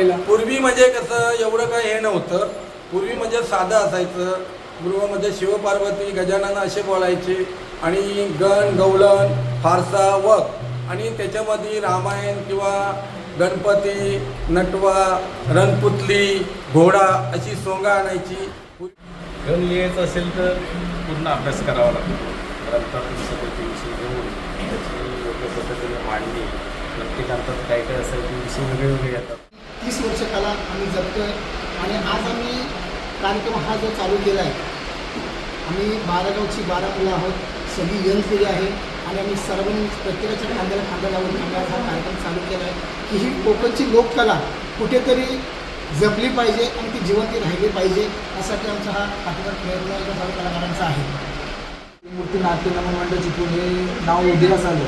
पूर्वी म्हणजे कसं एवढं काही हे नव्हतं. पूर्वी म्हणजे साधं असायचं. गृहमध्ये शिवपार्वती गजानन असे बोलायचे. आणि गण गवळण फारसा वक. आणि त्याच्यामध्ये रामायण किंवा गणपती नटवा रणपुतली घोडा अशी सोंगा आणायची. गण लिहायचं असेल तर पूर्ण अभ्यास करावा लागतो. ग्रंथातून सगळे ते विषय घेऊन त्याची योग्य पद्धतीने मांडणी प्रत्येकांतात काय काय असेल ते विषय वेगळे वेगळे येतात. तीस वर्ष काला आम्ही आहे आणि आज आम्ही कार्यक्रम हा जो चालू केला आहे आम्ही बारा गावची बारा मुलं आहोत सगळी यंग पिढी आहे आणि आम्ही सर्वांनी प्रत्येकाच्या खांद्याला खांदा लावून आम्ही हा कार्यक्रम चालू केला आहे. की ही कोकणची लोककला कुठेतरी जपली पाहिजे आणि ती जिवंत राहिली पाहिजे यासाठी आमचा हा पाठिंबा प्रयत्न या सर्व कलाकारांचा आहे. मूर्ती नाट्य नमन मंडळ पुढे हे नाव उदयास आलं.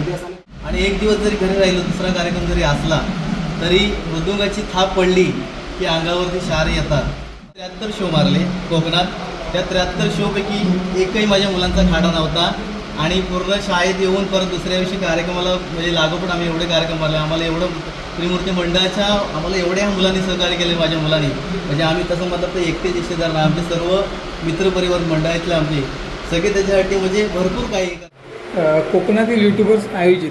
उदयास आलं. आणि एक दिवस जरी घरी राहिलो दुसरा कार्यक्रम जरी असला तरी मृदुंगाची थाप पडली की अंगावरती शार येतात. त्र्याहत्तर शो मारले कोकणात. त्या त्र्याहत्तर शोपैकी एकही माझ्या मुलांचा खाडा नव्हता आणि पूर्ण शाळेत येऊन परत दुसऱ्या दिवशी कार्यक्रमाला म्हणजे लागोपण आम्ही एवढे कार्यक्रम मारले. आम्हाला एवढं त्रिमूर्ती मंडळाच्या आम्हाला एवढ्या मुलांनी सहकार्य केले माझ्या मुलांनी. म्हणजे आम्ही तसं म्हणतात तर एकटे रिश्तेदार ना आमचे सर्व मित्रपरिवार मंडळातले आमचे. सगळे त्याच्यासाठी म्हणजे भरपूर काही कोकणातील युट्यूबर्स आयोजित.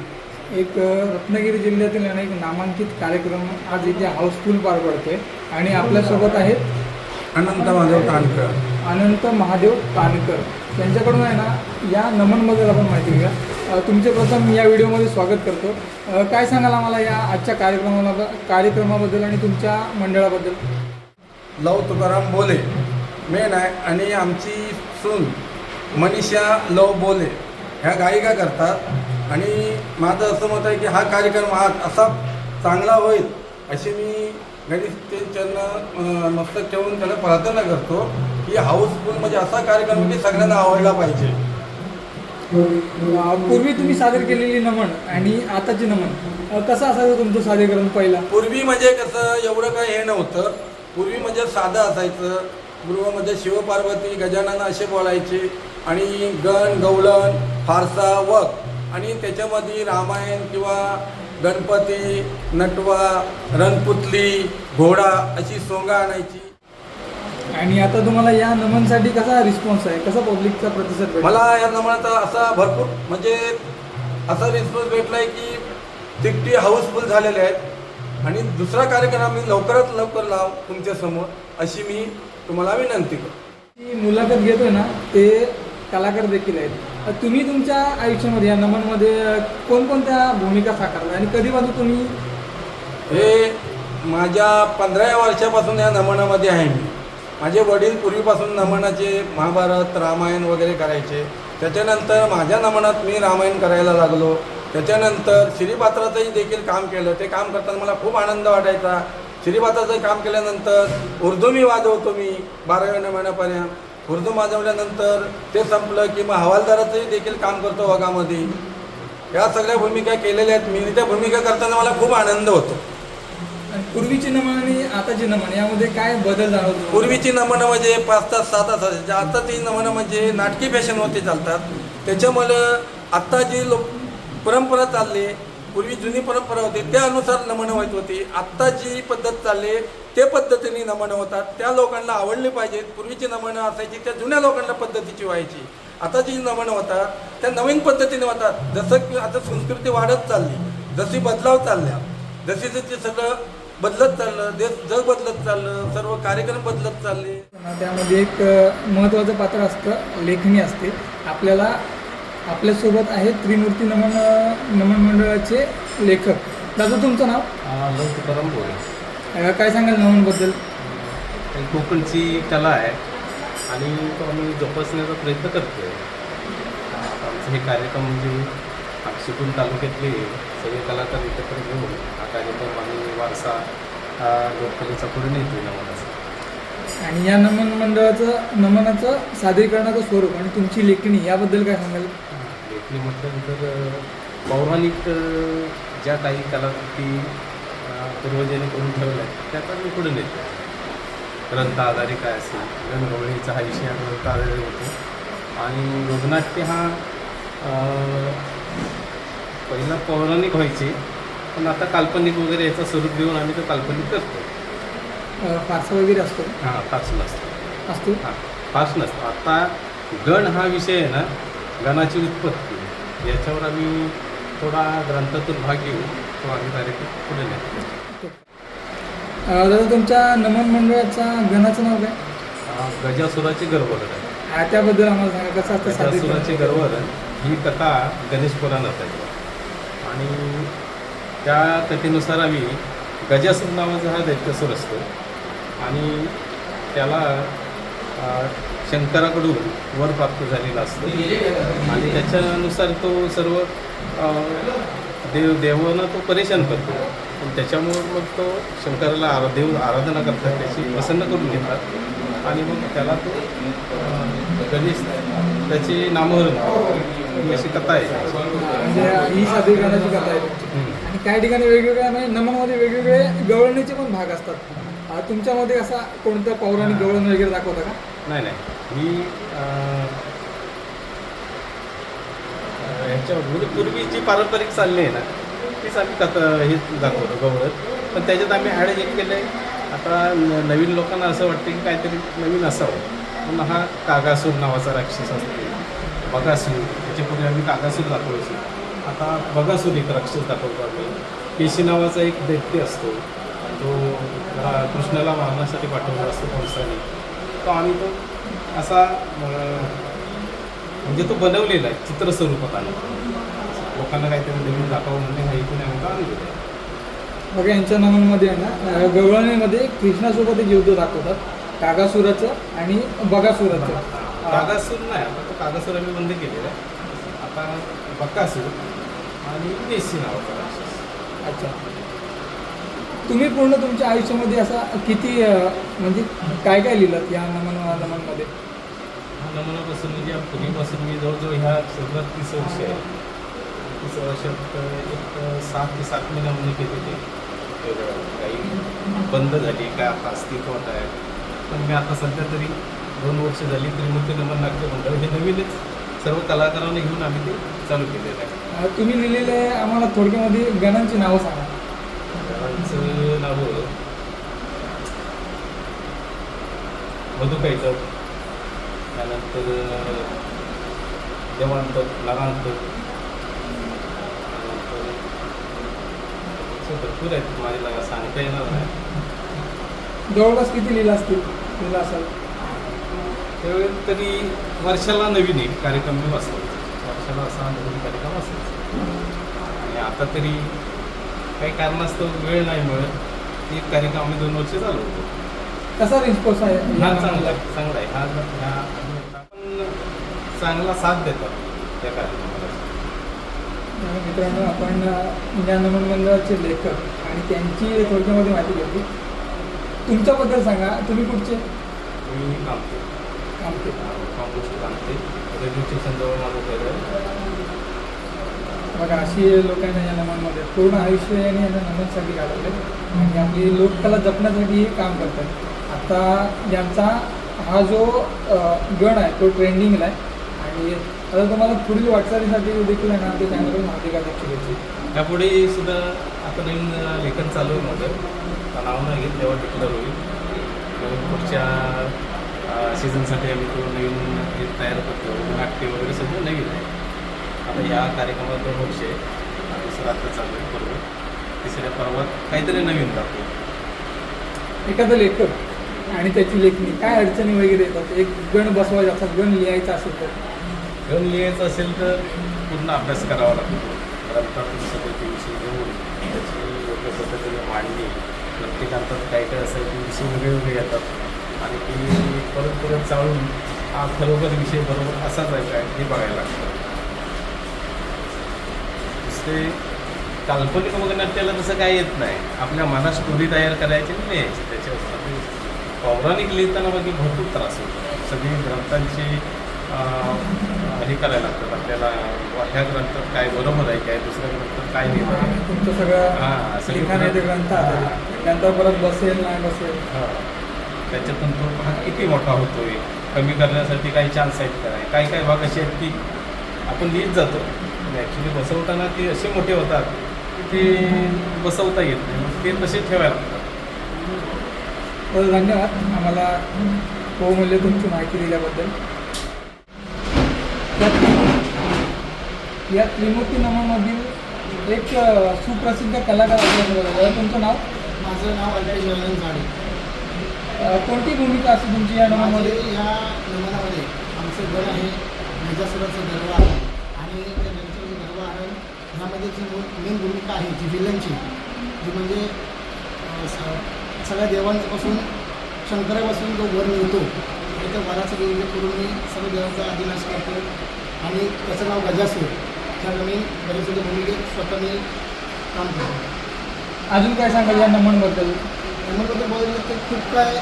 एक रत्नागिरी जिल्ह्यातील अनेक नामांकित कार्यक्रम आज इथे हाऊसफुल पार पडतोय. आणि आपल्यासोबत आहेत अनंत माधव ताणकर अनंत महादेव तानकर त्यांच्याकडून आहे ना या नमनबद्दल आपण माहिती घेऊया. तुमचे प्रथम या व्हिडिओमध्ये स्वागत करतो. काय सांगाल आम्हाला या आजच्या कार्यक्रमाला कार्यक्रमाबद्दल आणि तुमच्या मंडळाबद्दल? लव तुकाराम बोले मेन आहे. आणि आमची सून मनीषा लव बोले ह्या गायिका करतात. आणि माझं असं मत आहे की हा कार्यक्रम हा असा चांगला होईल अशी मी गणेश त्यांच्यानं मस्तक ठेवून त्याला प्रार्थना करतो की हाऊसफुल म्हणजे असा कार्यक्रम की सगळ्यांना आवडला पाहिजे. पूर्वी तुम्ही सादर केलेली नमन आणि आताची नमन कसं असायचं तुमचं सादरीकरण पहिला? पूर्वी म्हणजे कसं एवढं काही हे नव्हतं. पूर्वी म्हणजे साधं असायचं. गृहामध्ये शिवपार्वती गजानन असे बोलायचे. आणि गण गवळण फारसा वक. आणि त्याच्यामध्ये रामायण किंवा गणपती नटवा रणपुतली घोडा अशी सोंगा आणायची. आणि आता तुम्हाला या नमनसाठी कसा रिस्पॉन्स आहे? कसा पब्लिकचा प्रतिसाद भेटला? मला या नमनाचा असा भरपूर म्हणजे असा रिस्पॉन्स भेटला आहे की तिकटी हाऊसफुल झालेले आहेत. आणि दुसरा कार्यक्रम आम्ही लवकरात लवकर लाव तुमच्यासमोर अशी मी तुम्हाला विनंती करतो. जी मुलाखत घेतोय ना ते कलाकार देखील आहेत. तुम्ही तुमच्या आयुष्यामध्ये या नमनमध्ये कोणकोणत्या भूमिका साकारल्या आणि कधीपासून तुम्ही? हे माझ्या पंधराव्या वर्षापासून या नमनामध्ये आहे मी. माझे वडील पूर्वीपासून नमनाचे महाभारत रामायण वगैरे करायचे. त्याच्यानंतर माझ्या नमनात मी रामायण करायला लागलो. त्याच्यानंतर श्रीपात्राचंही देखील काम केलं. ते काम करताना मला खूप आनंद वाटायचा. श्रीपात्राचं काम केल्यानंतर उर्दू मी वाजवतो मी बाराव्या नमनापर्यंत. उर्दू वाजवल्यानंतर ते संपलं की मग हवालदाराचंही देखील काम करतो वगामध्ये. या सगळ्या भूमिका केलेल्या आहेत. मी त्या भूमिका करताना मला खूप आनंद होतो. पूर्वीची नमन आणि आताची नमन यामध्ये काय बदल जाणवतो? पूर्वीची नमनं म्हणजे पाच तास सात तास असायची. आता ती नमनं म्हणजे नाटकी फॅशनवरती चालतात. त्याच्यामुळं आत्ता जी लोक परंपरा चालली पूर्वी जुनी परंपरा होती त्यानुसार नमनं होत होती. आत्ता जी पद्धत चालली ते पद्धतीने नमनं होतात. त्या लोकांना आवडली पाहिजेत. पूर्वीची नमनं असायची त्या जुन्या लोकांना पद्धतीची व्हायची. आता जी नमनं होतात त्या नवीन पद्धतीने होतात. जसं की आता संस्कृती वाढत चालली जशी बदलाव चालल्या जशी जशी सगळं बदलत चाललं देश जग बदलत चाललं सर्व कार्यक्रम बदलत चालले. त्यामध्ये एक महत्त्वाचं पात्र असतं लेखणी असते. आपल्याला आपल्यासोबत आहे त्रिमूर्ती नमन नमन मंडळाचे लेखक. दादा तुमचं नाव? तुकाराम बोले अ, काय सांगाल नमनबद्दल ही कोकणची कला आहे आणि तो आम्ही जोपासण्याचा प्रयत्न करतो आहे आमचं हे कार्यक्रम म्हणजे चिपळूण तालुक्यातले सगळे कलाकार एकत्र घेऊन हा कार्यक्रम आम्ही वारसा हा लोककलेचा पुढे नेतो नमनाचा आणि या नमन मंडळाचं नमनाचं सादरीकरणाचं स्वरूप आणि तुमची लेखणी याबद्दल काय सांगाल? लेखणी म्हटल्यानंतर पौराणिक ज्या काही कलाकृती पूर्वजांनी करून ठेवल्या. आहेत त्या तर मी पुढे नेतो. ग्रंथ आधारे काय असेल गणगवळीचा हा विषय ग्रंथ आधारे होतो. आणि योगनाट्य हा पहिला पौराणिक व्हायचे पण आता काल्पनिक वगैरे याचं स्वरूप देऊन आम्ही तो काल्पनिक करतो. फारसा वगैरे असतो? हां फास्ट नसतो. असतो? हां फास्ट नसतो. आता गण हा विषय आहे ना गणाची उत्पत्ती. याच्यावर आम्ही थोडा ग्रंथातून भाग घेऊ तो आम्ही कार्यक्रम पुढे अ, दादा तुमच्या नमन मंडळाचा गणाचं नाव काय? गजासुराची गर्भगड आहे. त्याबद्दल आम्हाला सांगा कसं असतं गजासुराची गर्भगड ही कथा गणेश पुराणात आहे. आणि त्या कथेनुसार आम्ही गजासूर नावाचा हा दैत्यासूर असतो. आणि त्याला अं, शंकराकडून वर प्राप्त झालेला असतो. आणि त्याच्यानुसार तो सर्व अं, देव देवांना तो परेशान करतो. पण त्याच्यामुळं मग तो शंकराला आरा देव आराधना करतात त्याची प्रसन्न करून घेतात. आणि मग त्याला तो गणेश त्याची नामहरण अशी कथा आहे. म्हणजे ही सादरीकरणाची कथा आहे. आणि काही ठिकाणी वेगवेगळ्या म्हणजे नमनमध्ये वेगवेगळे गवळणीचे पण भाग असतात. तुमच्यामध्ये असा कोणतं पौराणिक गवळण वगैरे दाखवता का? नाही नाही. ही अं, ह्याच्या म्हणजे पूर्वी जी पारंपरिक चालली आहे ना तीच आम्ही कथा हे दाखवतो गवळत पण त्याच्यात आम्ही ॲड हे केलं आहे आता न- नवीन लोकांना असं वाटतं की काहीतरी नवीन असावं. पण हा कागासूर नावाचा राक्षस असतो. बगासूर. त्याच्यापूर्वी आम्ही कागासूर दाखवायचो. आता बगासूर एक राक्षस दाखवतो आम्ही. केशी नावाचा एक दैत्य असतो. तो कृष्णाला मारण्यासाठी पाठवला असतो कंसाने तो आम्ही तो असा म्हणजे तो बनवलेला आहे चित्र स्वरूपात आणि लोकांना काहीतरी नवीन दाखवावं म्हणजे हा इथून आणलेला आहे बघा यांच्या नमनमध्ये आहे ना गवळणीमध्ये कृष्णासोबत एक युद्ध दाखवतात. कागासुराचं आणि बगासुराचं. कागासूर नाही आता तो कागासूर आम्ही बंद केलेला आहे. आता बकासूर आणि देशी नावाचा राक्षस अच्छा. तुम्ही पूर्ण तुमच्या आयुष्यामध्ये असा किती अ, म्हणजे काय काय लिहिलं या नमन नमनमध्ये हा नमुनापासून म्हणजे पूर्वीपासून मी जवळजवळ ह्या सगळं तीस वर्ष आहे. तीस वर्षात एक सात ते सात मी नमुने केले ते तर काही बंद झाली काय आता अस्तित्वात आहे. पण मी आता सध्या तरी दोन वर्ष झाली त्रिमूर्ती नमन नाट्य मंडळ हे नवीनच. सर्व कलाकारांना घेऊन आम्ही ते चालू केलेलं आहे. तुम्ही लिहिलेले आम्हाला थोडक्यामध्ये गणांची नावं सांगा. त्यांचं नाव? मधुकाईचं त्यानंतर देवांत नरांत त्यानंतर असे भरपूर आहेत माझ्याला सांगता येणार नाही. जवळपास किती लिहिलं असतील? लिहिलं असाल. त्यावेळी तरी वर्षाला नवीन एक कार्यक्रम मी बसवतो वर्षाला असा नवीन कार्यक्रम असायचा आणि आता तरी काही कारणास्तव वेळ नाही मिळत. एक कार्यक्रम आम्ही दोन वर्ष चालवतो. कसा रिस्पॉन्स आहे? हा चांगला चांगला आहे. हा चांगला साथ देतात त्या कार्यक्रमाला. तर मित्रांनो आपण अ, या नमन मंडळाचे लेखक आणि त्यांची थोडक्यामध्ये माहिती घेतली. तुमच्याबद्दल सांगा तुम्ही कुठचे? मी कामते. कामते. काँग्रेस कामते. स्टेशनजवळ माझं आहे बघा अशी लोकांना या नमनमध्ये पूर्ण आयुष्य यांनी यांना नमनसाठी घालवले. आणि आपली लोककला जपण्यासाठी हे काम करतात. आता यांचा हा जो गण आहे तो ट्रेंडिंगला आहे. आणि आता तुम्हाला पुढील वाटचालीसाठी देखील आहे ना ते चॅनलवर माहिती का घ्यायची त्यापुढे सुद्धा आता नवीन लेखन चालू आहे माझं. नाव नाही घेत तेव्हा डिक्लेअर होईल. पुढच्या सीझनसाठी आम्ही तो नवीन हे तयार करतो. नाट्य वगैरे सगळं नवीन आहे आता या कार्यक्रमात दोन वर्ष आहे. दुसरं आता चालू आहे बरोबर. तिसऱ्या पर्वात काहीतरी नवीन दाखवू. एखादा लेखक आणि त्याची लेखणी काय अडचणी वगैरे येतात? एक गण बसवायचा असा गण लिहायचा असेल तर. घेऊन लिहायचं असेल तर पूर्ण अभ्यास करावा लागतो. ग्रंथातून सगळे ते विषय घेऊन त्याची योग्य पद्धतीने मांडणी प्रत्येक ग्रंथात काय काय असेल ते विषय वेगळे वेगळे येतात. आणि ती परत परत चाळून हा खरोखर विषय बरोबर असाच आहे काय हे बघायला लागतं. दुसरे काल्पनिक वगैरे तसं काय येत नाही. आपल्या मनात स्टोरी तयार करायची आणि लिहायची. त्याच्यावर पौराणिक लिहिताना बाकी भरपूर त्रास होतो. सगळी ग्रंथांची हे करायला लागतात. आपल्याला ह्या ग्रंथात काय बरोबर आहे काय दुसऱ्या ग्रंथात काय लिहिलं आहे तुमचं सगळं हां लिखाण आहे ते ग्रंथ. हां. ग्रंथ परत बसेल नाही बसेल? हां. त्याच्यातून तो भाग किती मोठा होतोय कमी करण्यासाठी काही चान्स आहेत का नाही? काही काही भाग असे आहेत की आपण लिहित जातो ॲक्च्युली बसवताना ते असे मोठे होतात की मूर्ती बसवता येत नाही. मग ते तसे ठेवायला लागतात. धन्यवाद. आम्हाला बहुमूल्य तुमची माहिती दिल्याबद्दल. या- त्रिमूर्ती नमनमधील एक सुप्रसिद्ध कलाकार असल्याबद्दल तुमचं नाव? माझं नाव अल्पेश वैलन झाडे. कोणती भूमिका असते तुमची या नमनमध्ये या नमनामध्ये आमचं गड आहे गजासुराचं गर्व आहे. आणि त्या गजासुराचं गर्व आहे. ह्यामध्ये जी मेन भूमिका आहे जी विलनची जी म्हणजे सगळ्या देवांपासून शंकरापासून जो वर मिळतो त्या वराचं विरोध करून मी सर्व देवांचा अधिनाश करतो आणि त्याचं नाव गजासूर. ह्या नवीन गजासूरच्या भूमिकेत स्वतः मी काम करतो. अजून काय सांगाल या नमनबद्दल? नमनबद्दल बोलायचं तर खूप काय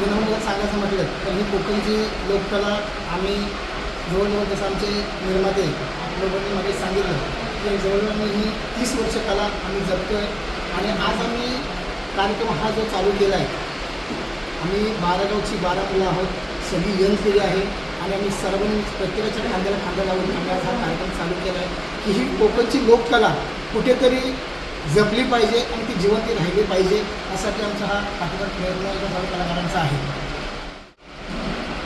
नमनबद्दल सांगायचं म्हटलं तर ही कोकणची लोककला आम्ही जवळजवळ जसं आमचे निर्माते लोकांनी मध्ये सांगितलं की जवळजवळ आम्ही ही तीस वर्ष कला आम्ही जपतो आहे आणि आज आम्ही कार्यक्रम हा जो चालू केला आहे आम्ही बारागावची बारा मुलं आहोत. सगळी यंग पिढी आहे. आणि आम्ही सर्वांनी प्रत्येकाच्या खांद्याला खांदा लावून आम्ही हा कार्यक्रम चालू केला आहे की ही कोकणची लोककला कुठेतरी जपली पाहिजे आणि ती जिवंत राहिली पाहिजे यासाठी आमचा हा पाठिंबा प्रयत्न सर्व कलाकारांचा आहे.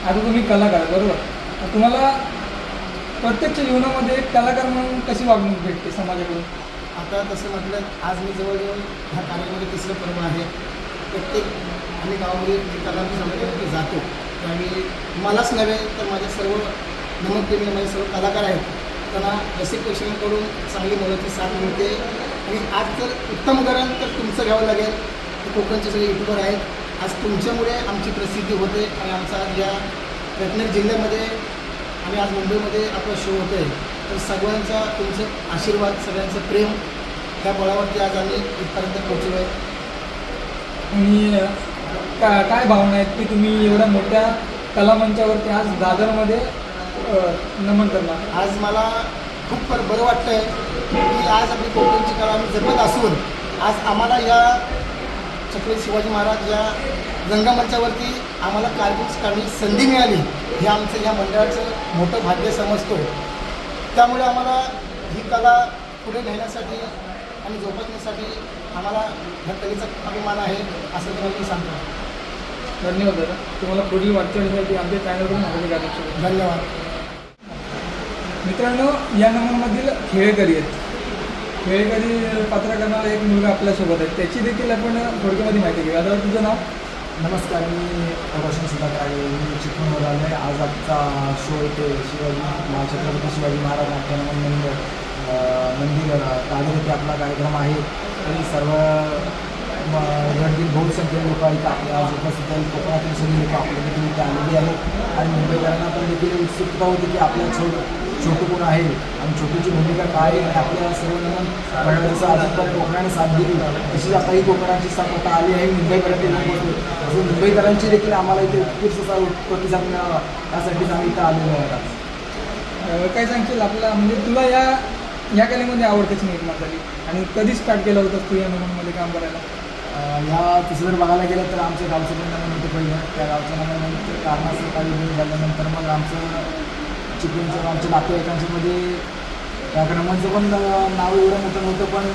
आता तुम्ही कलाकार बरोबर? तुम्हाला प्रत्यक्ष जीवनामध्ये कलाकार म्हणून कशी वागणूक भेटते समाजाकडून? आता तसं म्हटलं आज मी जवळजवळ ह्या कार्यक्रमाचे तिसरं पर्व आहे. प्रत्येक आम्ही गावामध्ये कलाकार समाजामध्ये जातो. त्यावेळी मलाच नव्हे तर माझे सर्व नमकप्रेमी माझे सर्व कलाकार आहेत त्यांना रसिक प्रेक्षकांकडून चांगली मोलाची साथ मिळते. आणि आज जर उत्तम करण तर तुमचं घ्यावं लागेल. कोकणचे सगळे युट्यूबर आहेत. आज तुमच्यामुळे आमची प्रसिद्धी होते आणि आमचा या रत्नागिरी जिल्ह्यामध्ये आणि आज मुंबईमध्ये आपला शो होतो आहे तर सगळ्यांचा तुमचं आशीर्वाद सगळ्यांचं प्रेम त्या बळावरती आज आम्ही इथपर्यंत पोहोचलो आहे आणि का काय भावना आहेत की तुम्ही एवढ्या मोठ्या कलामंचावरती आज दादरमध्ये नमन करणार? आज मला खूप बर- बरं वाटतं आहे की आज आपली कोकणची कला आम्ही जपत असून आज आम्हाला या छत्रपती शिवाजी महाराज या रंगमंचावरती आम्हाला कार्यक्रम करण्याची संधी मिळाली हे आमचं या मंडळाचं मोठं भाग्य समजतो त्यामुळे आम्हाला ही कला पुढे नेण्यासाठी आणि जोपासण्यासाठी आम्हाला ह्या कलेचा अभिमान आहे असं तुम्हाला मी सांगतो धन्यवाद दादा तुम्हाला पुढील वाटचालीसाठी आमच्या चॅनलवरून हजरी करायची धन्यवाद मित्रांनो या नंबरमधील खेळकरी आहेत खेळकरी पात्र करणारा एक मुलगा आपल्यासोबत आहे त्याची देखील आपण थोडक्यामध्ये माहिती घेऊया आता तुझं नाव नमस्कार मी रोशन सुधाकर आहे मी चिपळूणवर आलो आहे आज आजचा शो इथे शिवाजी महा- छत्रपती शिवाजी महाराज नाट्यनमन मंदिर अं, मंदिर आपला कार्यक्रम आहे. तरी सर्व गडतील बहुसंख्य लोक इथं आपल्या आज उपस्थित आहेत. कोकणातील सगळी लोक आपल्या देखील इथे आलेली आहेत. आणि मुंबईकरांना पण देखील उत्सुकता होती की आपल्या छोट छोटू कोण आहे आणि छोटूची भूमिका काय आहे आणि आपल्या सर्व नमन अजिबात कोकणाने साथ दिली तशीच आता ही कोकणाची साथ आता आली आहे. मुंबईपर्यंत येऊन पोहोचली मुंबईकरांची देखील आम्हाला इथे उत्कृष्ट असा प्रतिसाद मिळावा. यासाठीच आम्ही इथं आलेलो आहे काय सांगशील आपला म्हणजे तुला या या कलेमध्ये आवड कशी निर्माण झाली आणि कधी स्टार्ट केलं होतं तू या नमनमध्ये काम करायला? ह्या तसं जर बघायला गेलं तर आमच्या गावचं पण नमन होतं पहिलं. त्या गावचं नमन कारणास्तव काही वेळ झाल्यानंतर मग आमचं चिपळूणचं आमच्या नातेवाईकांच्यामध्ये त्या नमनचं पण नाव एवढं मोठं नव्हतं पण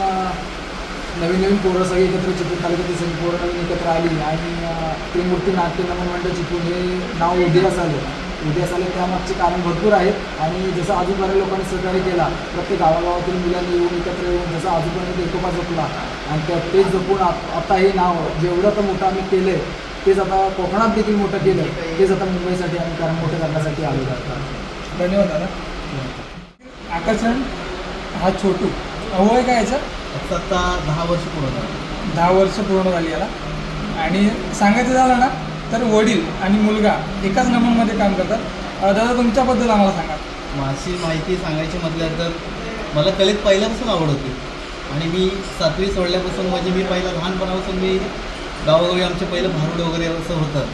नवीन नवीन पोरं सगळी एकत्र चिपळूण तालुक्यातील सगळी पोरं नवीन एकत्र आली. आणि ती त्रिमूर्ती नाट्य नमन मंडळ चिपळूण हे नाव उदयास आलं. उदयास आलं त्यामागचे कारण भरपूर आहेत आणि जसं बऱ्या लोकांनी सहकार्य केला प्रत्येक गावागावातील मुलांनी येऊन एकत्र येऊन जसं अजूनपर्यंत एकोपा जपला आणि त्या ते जपून आत- हे नाव जेवढं आता मोठं आम्ही केलं आहे तेच आता कोकणात देखील मोठं केलं तेच आता मुंबईसाठी आम्ही कारण मोठं करण्यासाठी आता धन्यवाद दादा. आकर्षण हा छोटू. वय काय याचं? आता दहा वर्ष पूर्ण झाली. दहा वर्ष पूर्ण झाली याला. आणि सांगायचं झालं ना तर वडील आणि मुलगा एकाच नंबरमध्ये काम करतात. दादा तुमच्याबद्दल आम्हाला सांगा. माझी माहिती सांगायची म्हटलं तर मला कलेत पहिल्यापासून आवड होती. आणि मी सातवी सोडल्यापासून म्हणजे मी पहिला लहानपणापासून मी गावोगावी आमचे पहिलं भारुड वगैरे असं होतं.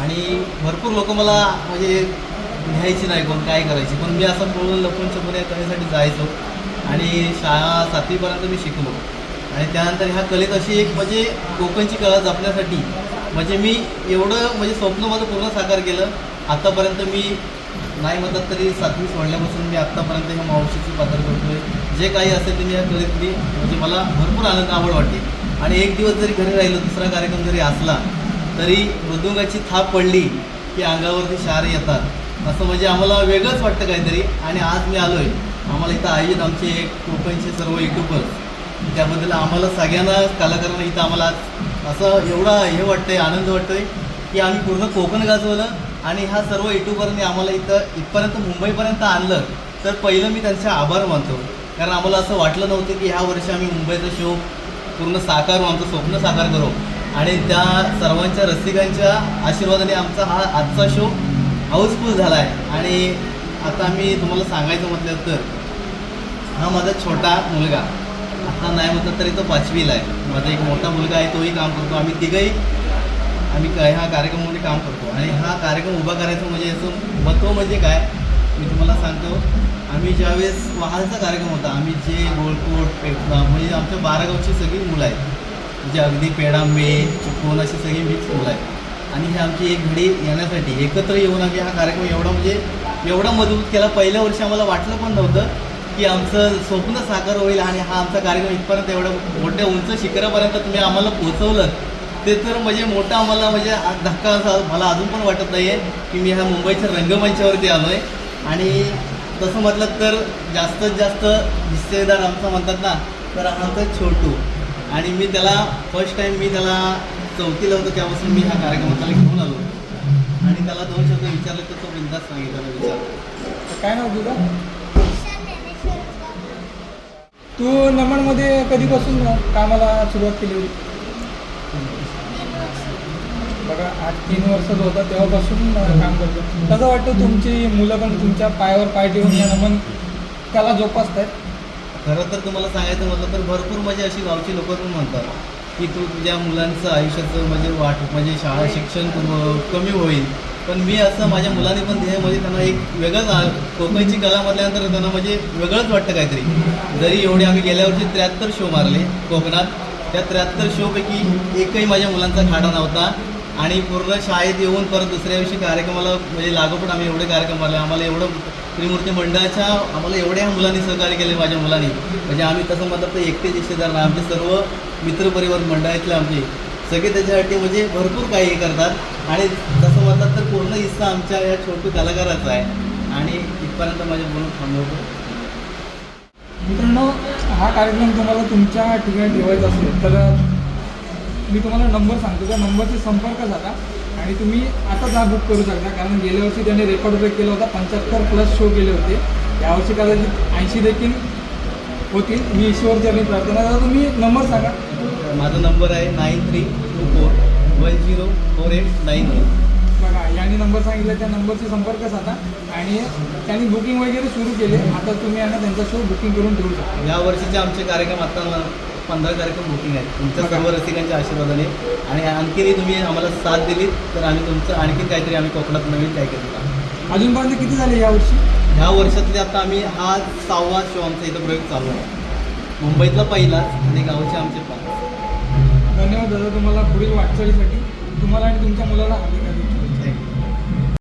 आणि भरपूर लोक मला म्हणजे घ्यायची नाही कोण काय करायची. पण मी असं बोलून लपून छपून या कलेसाठी जायचो. आणि शाळा सातवीपर्यंत मी शिकलो. आणि त्यानंतर ह्या कलेत अशी एक म्हणजे कोकणची कला जपण्यासाठी म्हणजे मी एवढं म्हणजे स्वप्न माझं पूर्ण साकार केलं. आत्तापर्यंत मी नाही म्हणतात तरी सातवी सोडल्यापासून मी आत्तापर्यंत ह्या मावशीची पात्र करतोय. जे काही असेल ते मी या कलेतली म्हणजे मला भरपूर आनंद आवड वाटते आणि एक दिवस जरी घरी राहिलो दुसरा कार्यक्रम जरी असला तरी मृदुंगाची थाप पडली की अंगावरती शार येतात. असं म्हणजे आम्हाला वेगळंच वाटतं काहीतरी. आणि आज मी आलो आहे आम्हाला इथं आयोजित आमचे एक कोकणचे सर्व युट्यूबर्स त्याबद्दल आम्हाला सगळ्यांना कलाकारांना इथं आम्हाला आज असं एवढा हे वाटतंय आनंद वाटतोय की आम्ही पूर्ण कोकण गाजवलं आणि ह्या सर्व युट्यूबरने आम्हाला इथं इथपर्यंत मुंबईपर्यंत आणलं. तर पहिलं मी त्यांचे आभार मानतो. कारण आम्हाला असं वाटलं नव्हतं की ह्या वर्षी आम्ही मुंबईचा शो पूर्ण साकार आमचं स्वप्न साकार करू. आणि त्या सर्वांच्या रसिकांच्या आशीर्वादाने आमचा हा आजचा शो हाऊसफुल झाला आहे आणि आता मी तुम्हाला सांगायचं म्हटलं तर हा माझा छोटा मुलगा. आता नाही म्हटलं तरी तो पाचवीला आहे. माझा एक मोठा मुलगा आहे तोही काम करतो. आम्ही तिघंही आम्ही काय ह्या कार्यक्रमामध्ये काम करतो. आणि हा कार्यक्रम उभा करायचं म्हणजे याचं महत्त्व म्हणजे काय? मी तुम्हाला सांगतो. आम्ही ज्यावेळेस वहालचा कार्यक्रम होता आम्ही जे गोळकोट पेटला म्हणजे आमच्या बारागावची सगळी मुलं आहेत. म्हणजे अगदी पेडांबे चिकोन अशी सगळी मिक्स मुलं आहेत. आणि हे आमची एक घडी येण्यासाठी एकत्र येऊन आम्ही हा कार्यक्रम एवढा म्हणजे एवढा मजबूत केला. पहिल्या वर्षी आम्हाला वाटलं पण नव्हतं. की आमचं स्वप्न साकार होईल आणि हा आमचा कार्यक्रम इथपर्यंत एवढं मोठ्या उंच शिखरापर्यंत तुम्ही आम्हाला पोहोचवलं ते तर म्हणजे मोठा आम्हाला म्हणजे धक्का असा मला अजून पण वाटत नाही आहे की मी ह्या मुंबईच्या रंगमंचावरती आलो आहे आणि तसं म्हटलं तर जास्तीत जास्त हिस्सेदार आमचा म्हणतात ना तर हा आमचा छोटू. आणि मी त्याला फर्स्ट टाईम मी त्याला चौथीला होतो त्यापासून मी ह्या कार्यक्रमात त्याला घेऊन आलो. आणि त्याला दोन शब्द विचारले तर तो बिंदास सांगितलं विचार. काय नाव तुझं? तू नमनमध्ये कधीपासून कामाला सुरुवात केली होती? बघा आज तीन वर्षाचा होता तेव्हापासून काम करतो कसं वाटतं तुमची मुलं पण तुमच्या पायावर पाय ठेवून या नमन त्याला जोपासतायत? खरं तर तुम्हाला सांगायचं म्हटलं तर भरपूर म्हणजे अशी गावची लोक पण म्हणतात की तू तुझ्या मुलांचं आयुष्याचं म्हणजे वाट म्हणजे शाळा शिक्षण कमी होईल. पण मी असं माझ्या मुलांनी पण ध्येय म्हणजे त्यांना एक वेगळंच कोकणची कला म्हटल्यानंतर त्यांना म्हणजे वेगळंच वाटतं काहीतरी. जरी एवढे आम्ही गेल्या वर्षी त्र्याहत्तर शो मारले कोकणात त्या त्र्याहत्तर शोपैकी एकही माझ्या मुलांचा खाडा नव्हता. आणि पूर्ण शाळेत येऊन परत दुसऱ्या दिवशी कार्यक्रमाला म्हणजे लागोपाठ आम्ही एवढे कार्यक्रम मारले. आम्हाला एवढं त्रिमूर्ती मंडळाच्या आम्हाला एवढ्या मुलांनी सहकार्य केले माझ्या मुलांनी. म्हणजे आम्ही तसं म्हणतात तर एकटे रिश्तेदार नाही. आमचे सर्व मित्रपरिवार मंडळातले आमचे. सगळे त्याच्यासाठी म्हणजे भरपूर काही हे करतात. आणि म्हणतात तर पूर्ण हिस्सा आमच्या या छोटू कलाकाराचा आहे. आणि इथपर्यंत माझ्या बोलून थांबवतो. मित्रांनो हा कार्यक्रम तुम्हाला तुमच्या ठिकाणी ठेवायचा असेल तर मी तुम्हाला नंबर सांगतो. त्या नंबरशी संपर्क साधा आणि तुम्ही आताच हा बुक करू शकता. कारण गेल्या वर्षी त्यांनी रेकॉर्ड ब्रेक केला होता. पंच्याहत्तर प्लस शो केले होते. यावर्षी कदाचित ऐंशी देखील होतील. मी ईश्वरची आणि प्रार्थना दादा तुम्ही नंबर सांगा. माझा नंबर आहे nine three two four one zero four eight nine one बघा यांनी नंबर सांगितला त्या नंबरशी संपर्क साधा आणि त्यांनी बुकिंग वगैरे सुरू केले. आता तुम्ही यांना त्यांचा शो बुकिंग करून ठेवू शकता. या वर्षीचे आमचे कार्यक्रम आता पंधरा कार्यक्रम बुकिंग आहेत. तुमच्या. सर्व रसिकांच्या आशीर्वादाने. आणि आणखीनही तुम्ही आम्हाला साथ दिली तर आम्ही तुमचं आणखीन काहीतरी आम्ही कोकणात नवीन काय केलं अजूनपर्यंत किती झाले यावर्षी ह्या वर्षातले आता आम्ही हा सहावा शो आमचा इथं प्रयोग चालू आहे. मुंबईतला पहिलाच आणि गावचे आमचे पाच. धन्यवाद दादा तुम्हाला पुढील वाटचालीसाठी. तुम्हाला आणि तुमच्या मुलाला